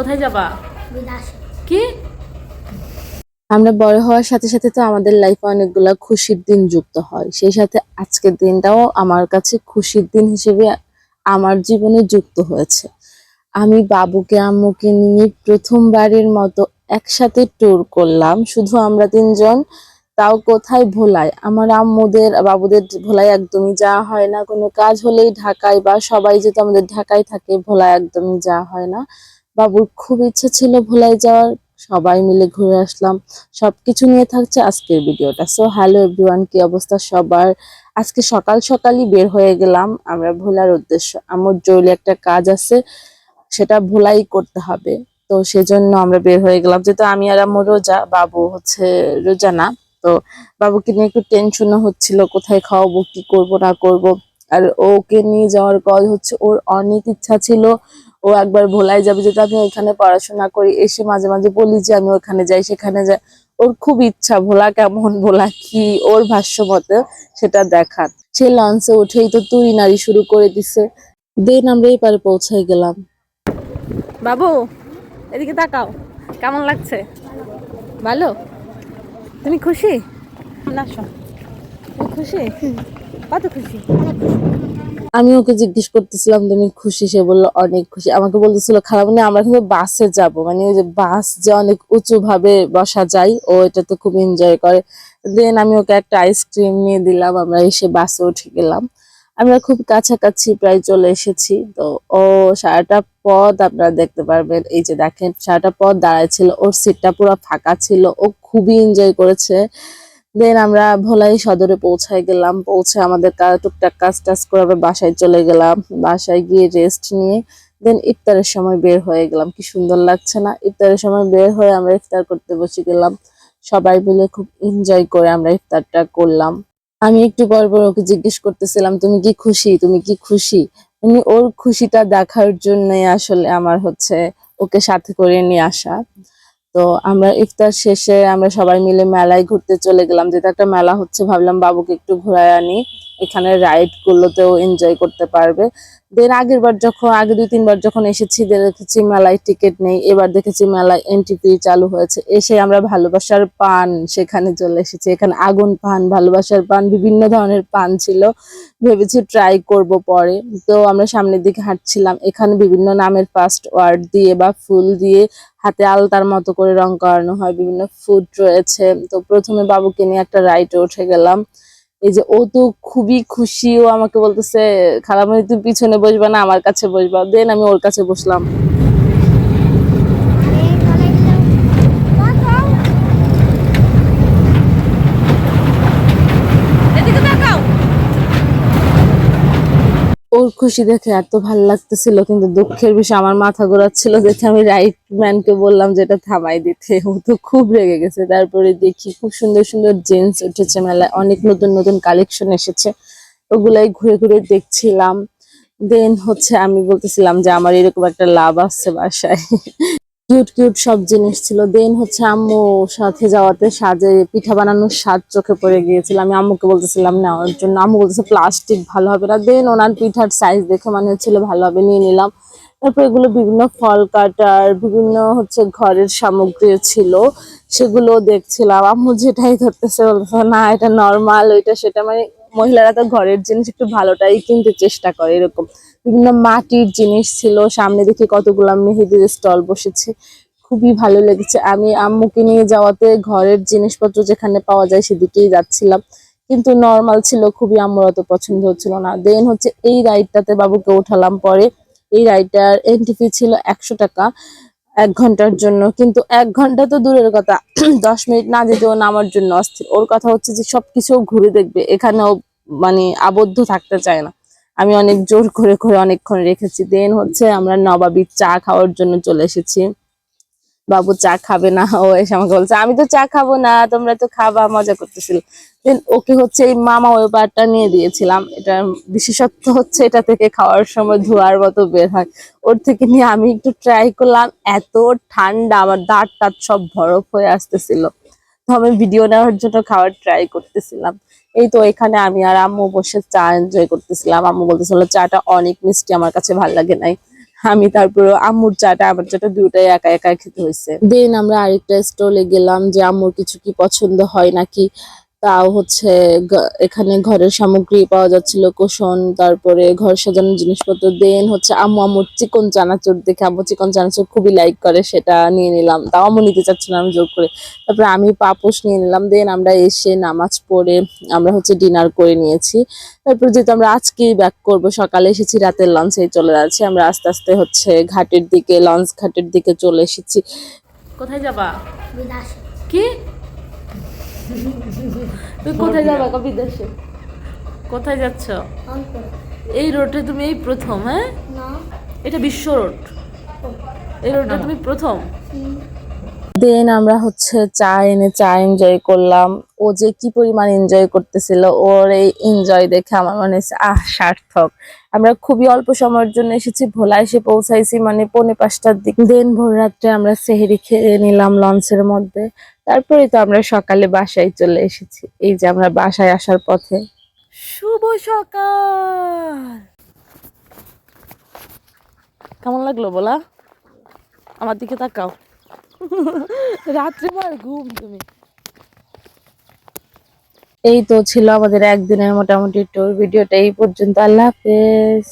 কোথায় যাবা? কি? আমরা বড় হওয়ার সাথে সাথে তো আমাদের লাইফে অনেকগুলা খুশির দিন যুক্ত হয়। সেই সাথে আজকের দিনটাও আমার কাছে খুশির দিন হিসেবে আমার জীবনে যুক্ত হয়েছে। আমি বাবুকে আম্মুকে নিয়ে প্রথমবারের মতো একসাথে ট্যুর করলাম। শুধু আমরা তিনজন তাও কোথায় ভোলায়? আমার আম্মুদের বাবুদের ভোলায় একদমই যাওয়া হয় না। কোনো কাজ হলেই ঢাকায় বা সবাই যেহেতু আমাদের ঢাকায় থাকে ভোলায় একদমই যাওয়া হয় না। বাবুর খুব ইচ্ছা ছিল ভোলায় যাওয়ার। সবাই মিলে ঘুরে আসলাম। সবকিছু নিয়ে থাকছে আজকের ভিডিওটা। সো হ্যালো এভরিওয়ান কি অবস্থা সবার? আজকে সকাল সকালই বের হয়ে গেলাম। আমরা ভোলার উদ্দেশ্য আমার জরুরি একটা কাজ আছে, সেটা ভোলাই করতে হবে। তো সেজন্য আমরা বের হয়ে গেলাম। যেহেতু আমি আর আমার রোজা, বাবু হচ্ছে রোজা না। তো বাবুকে নিয়ে একটু টেনশনও হচ্ছিল, কোথায় খাওয়াবো, কি করব, না করব। আর ওকে নিয়ে যাওয়ার কল হচ্ছে ওর অনেক ইচ্ছা ছিল ও একবার ভোলায় যাবে যেটা আমি ওইখানে পড়াশোনা করি এসে মাঝে মাঝে বলি যে আমি ওখানে যাই সেখানে যাই। ওর খুব ইচ্ছা ভোলা কেমন ভোলা কি ওর ভাষ্য মতে সেটা দেখার। সে লঞ্চে উঠেই তো তুই নারী শুরু করে দিছে। দেন আমরা এই পারে পৌঁছাই গেলাম। বাবু এদিকে তাকাও কেমন লাগছে? ভালো? তুমি খুশি? না শোন। তুমি খুশি? কত খুশি। আমি ওকে জিজ্ঞেস করতেছিলাম, তুমি খুশি? সে বলল, অনেক খুশি। আমাকে বলতেছিল, খারাপ মানে আমরা কিন্তু বাসে যাব। মানে ওই যে বাস যে অনেক উঁচু ভাবে বসা যায়, ও এটাতে খুব এনজয় করে। দেন আমি ওকে একটা আইসক্রিম নিয়ে দিলাম, আমরা এসে বাসে উঠে গেলাম। আমরা খুব কাছাকাছি প্রায় চলে এসেছি। তো ও সারাটা পথ আপনারা দেখতে পারবেন, এই যে দেখেন, সারাটা পথ দাঁড়ায় ছিল, ওর সিটটা পুরো ফাঁকা ছিল, ও খুবই এনজয় করেছে। দেন আমরা ভোলাই সদরে পৌঁছায় গেলাম, পৌঁছে আমাদের টুকটাক কাজ টাজ করে বাসায় চলে গেলাম। বাসায় গিয়ে রেস্ট নিয়ে দেন ইফতারের সময় বের হয়ে গেলাম। কি সুন্দর লাগছে না? ইফতারের সময় বের হয়ে আমরা ইফতার করতে বসে গেলাম। সবাই মিলে খুব এনজয় করে আমরা ইফতারটা করলাম। আমি একটু পর ওকে জিজ্ঞেস করতেছিলাম, তুমি কি খুশি? তুমি কি খুশি? ওর খুশিটা দেখার জন্যই আসলে আমার হচ্ছে ওকে সাথে করে নিয়ে আসা। তো আমরা ইফতার শেষে আমরা সবাই মিলে মেলায় ঘুরতে চলে গেলাম। যেটা একটা মেলা হচ্ছে, ভাবলাম বাবুকে একটু ঘুরায় আনি। এখানে রাইড গুলোতেও এনজয় করতে পারবে। দেন আগের বার যখন, আগে দুই, তিনবার যখন এসেছি দেখেছি মেলায় টিকিট নেই। এবার দেখেছি মেলায় এন্ট্রি ফি চালু হয়েছে। এসে আমরা ভালোবাসার পান সেখানে চলে এসেছি। এখানে আগুন পান, ভালোবাসার পান, বিভিন্ন ধরনের পান ছিল। ভেবেছি ট্রাই করব পরে। তো আমরা সামনের দিকে হাঁটছিলাম। এখানে বিভিন্ন নামের ফার্স্ট ওয়ার্ড দিয়ে বা ফুল দিয়ে হাতে আলতার মতো করে রং করানো হয়। বিভিন্ন ফুড রয়েছে। তো প্রথমে বাবুকে নিয়ে একটা রাইডে উঠে গেলাম। এই যে ও তো খুবই খুশি, ও আমাকে বলতেছে, খালামণি, তুমি পিছনে বসবা না, আমার কাছে বসবা। দেন আমি ওর কাছে বসলাম আরে চলে গেলাম কত এদিকে তাকাও ওর খুশি দেখে এত ভালো লাগতেছিল, কিন্তু দুঃখের বিষয় আমার মাথা ঘোরাচ্ছিল দেখে আমি রাইট ম্যানকে বললাম যে এটা থামাই দিতে। ও তো খুব রেগে গেছে। তারপরে দেখি খুব সুন্দর সুন্দর জেন্টস উঠেছে মেলায়, অনেক নতুন নতুন কালেকশন এসেছে। ওগুলাই ঘুরে ঘুরে দেখছিলাম। দেন হচ্ছে আমি বলতেছিলাম যে আমার এরকম একটা লাভ আসছে বাসায়। কিউট কিউট সব জিনিস ছিল। দেন হচ্ছে আম্মু সাথে যাওয়াতে সাজে পিঠা বানানোর স্বাদ চোখে পড়ে গিয়েছিল। আমি আম্মুকে বলতেছিলাম নেওয়ার জন্য আম্মু বলতেছে, প্লাস্টিক ভালো হবে না। দেন ওনার পিঠার সাইজ দেখে মনে হচ্ছিল ভালো হবে, নিয়ে নিলাম। তারপর এগুলো বিভিন্ন ফল কাটার, বিভিন্ন হচ্ছে ঘরের সামগ্রী ছিল সেগুলো দেখছিলাম। আম্মু যেটাই ধরতেছে বলতেছে, না, এটা নর্মাল ওইটা সেটা মানে মহিলারা তো ঘরের জিনিস একটু ভালোটাই কিনতে চেষ্টা করে এরকম। বিভিন্ন মাটির জিনিস ছিল, সামনে দেখি কতগুলো মেহেদির স্টল বসেছে। খুবই ভালো লেগেছে। আমি আম্মুকে নিয়ে যাওয়াতে ঘরের জিনিসপত্র যেখানে পাওয়া যায় সেদিকেই যাচ্ছিলাম। কিন্তু নর্মাল ছিল, খুবই আম্মুর অত পছন্দ হচ্ছিল না। দেন হচ্ছে এই রাইডটাতে বাবুকে উঠালাম পরে। এই রাইডটার এন্ট্রি ফি ছিল একশো টাকা এক ঘণ্টার জন্য। কিন্তু এক ঘণ্টা তো দূরের কথা। দশ মিনিট না যেতেও নামার জন্য অস্থির। ওর কথা হচ্ছে যে সবকিছু ঘুরে দেখবে। এখানেও মানে আবদ্ধ থাকতে চায় না। আমি অনেক জোর করে করে অনেকক্ষণ রেখেছি। দেন হচ্ছে আমরা নবাবী চা খাওয়ার জন্য চলে এসেছি। বাবু চা খাবে না, ও এসে আমাকে বলছে, আমি তো চা খাব না, তোমরা তো খাবা, মজা করতেছিল। দেন ওকে হচ্ছে এই মামা ওয়েবারটা নিয়ে দিয়েছিলাম। এটা বিশেষত্ব হচ্ছে এটা থেকে খাওয়ার সময় ধোয়ার মতো বের হয়। ওর থেকে নিয়ে আমি একটু ট্রাই করলাম, এত ঠান্ডা, আমার দাঁত টাত সব বরফ হয়ে আসতেছিল। আমি ভিডিও নেওয়ার জন্য খাওয়ার ট্রাই করতেছিলাম। এই তো এখানে আমি আর আম্মু বসে চা এনজয় করতেছিলাম। আম্মু বলতেছিল, চাটা অনেক মিষ্টি, আমার কাছে ভালো লাগে নাই। আমি তারপর আম্মুর চাটা, আমার চাটা দুটাই একা একা খেতে হয়েছে দেন আমরা আরেকটা স্টলে গেলাম যে, আম্মুর কিছু কি পছন্দ হয় নাকি? তাও হচ্ছে এখানে ঘরের সামগ্রী পাওয়া যাচ্ছিল কোষণ তারপরে ঘর সাজানোর জিনিসপত্র দেন হচ্ছে আম্মু আম্মুর চিকন চানাচুর দেখে আম্মু চিকন চানাচুর খুবই লাইক করে সেটা নিয়ে নিলাম। তাও আম্মু নিতে চাচ্ছিল আমি জোর করে। তারপরে আমি পাপোশ নিয়ে নিলাম দেন আমরা এসে নামাজ পড়ে আমরা হচ্ছে ডিনার করে নিয়েছি। তারপর যেহেতু আমরা আজকেই ব্যাক করব সকালে এসেছি রাতের লঞ্চে চলে যাচ্ছি আমরা আস্তে আস্তে হচ্ছে ঘাটের দিকে লঞ্চ ঘাটের দিকে চলে এসেছি। কোথায় যাবা? কি? তুমি কোথায় যাবা গো বিদেশে কোথায় যাচ্ছ? এই রোডে তুমি এই প্রথম হ্যাঁ? না। এটা বিশ্ব রোড। এই রোডে তুমি প্রথম? দেন আমরা হচ্ছে চা এনে চা এনজয় করলাম। ও যে কি পরিমাণ এনজয় করতেছিল, ওর এই এনজয় দেখে আমার মনে হচ্ছে আহ, সার্থক। আমরা খুবই অল্প সময়ের জন্য এসেছি, ভোলা এসে পৌঁছাইছি মানে পৌনে পাঁচটার দিক। দেন ভোর রাত্রে আমরা সেহেরি খেয়ে নিলাম লঞ্চের মধ্যে। তারপরে তো আমরা সকালে বাসায় চলে এসেছি। এই যে আমরা বাসায় আসার পথে। শুভ সকাল! কেমন লাগল বলা? আমার দিকে তাকাও। রাত্রে ঘুম তুমি। এই তো ছিল আমাদের একদিনের মোটামুটি ট্যুর ভিডিওটা এই পর্যন্ত, আল্লাহ হাফেজ।